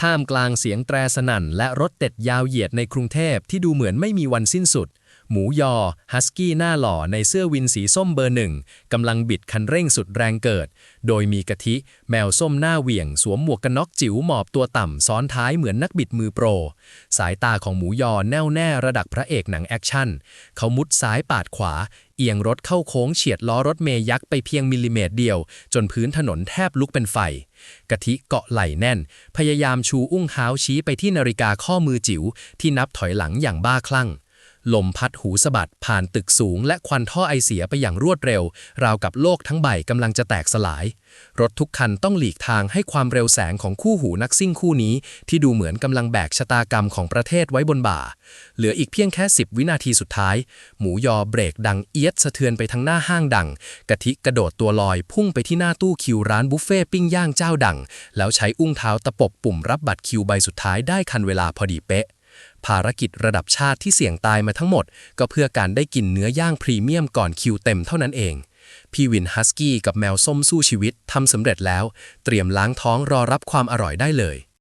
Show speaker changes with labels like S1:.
S1: ท่ามกลางเสียงแตรสนั่นและรถเต็ดยาวเหยียดในกรุงเทพที่ดูเหมือนไม่มีวันสิ้นสุด หมูยอ ฮัสกี้หน้าหล่อในเสื้อวินสีส้มเบอร์หนึ่งกำลังบิดคันเร่งสุดแรงเกิด โดยมีกะทิ แมวส้มหน้าเหวี่ยง สวมหมวกกันน็อกจิ๋วหมอบตัวต่ำซ้อนท้ายเหมือนนักบิดมือโปร สายตาของหมูยอแน่วแน่ระดับพระเอกหนังแอคชั่น เขามุดซ้ายปาดขวา เอียงรถเข้าโค้งเฉียดล้อรถเมย์ยักษ์ไปเพียงมิลลิเมตรเดียว จนพื้นถนนแทบลุกเป็นไฟกะทิเกาะไหล่แน่น พยายามชูอุ้งเท้าชี้ไปที่นาฬิกาข้อมือจิ๋วที่นับถอยหลังอย่างบ้าคลั่ง ลมพัดหูสะบัดผ่านตึกสูงและควันท่อไอเสียไปอย่างรวดเร็ว ราวกับโลกทั้งใบกำลังจะแตกสลาย รถทุกคันต้องหลีกทางให้ความเร็วแสงของคู่หูนักซิ่งคู่นี้ ที่ดูเหมือนกำลังแบกชะตากรรมของประเทศไว้บนบ่า เหลืออีกเพียงแค่ 10 วินาทีสุดท้าย หมูยอเบรกดังเอียดสะเทือนไปทั้งหน้าห้างดัง กะทิกระโดดตัวลอยพุ่งไปที่หน้าตู้คิวร้านบุฟเฟ่ปิ้งย่างเจ้าดัง แล้วใช้อุ้งเท้าตะปบปุ่มรับบัตรคิวใบสุดท้ายได้คันเวลาพอดีเป๊ะ ภารกิจระดับชาติที่เสี่ยงตายมาทั้งหมด ก็เพื่อการได้กินเนื้อย่างพรีเมียมก่อนคิวเต็มเท่านั้นเอง พี่วินฮัสกี้กับแมวส้มสู้ชีวิตทำสำเร็จแล้ว เตรียมล้างท้องรอรับความอร่อยได้เลย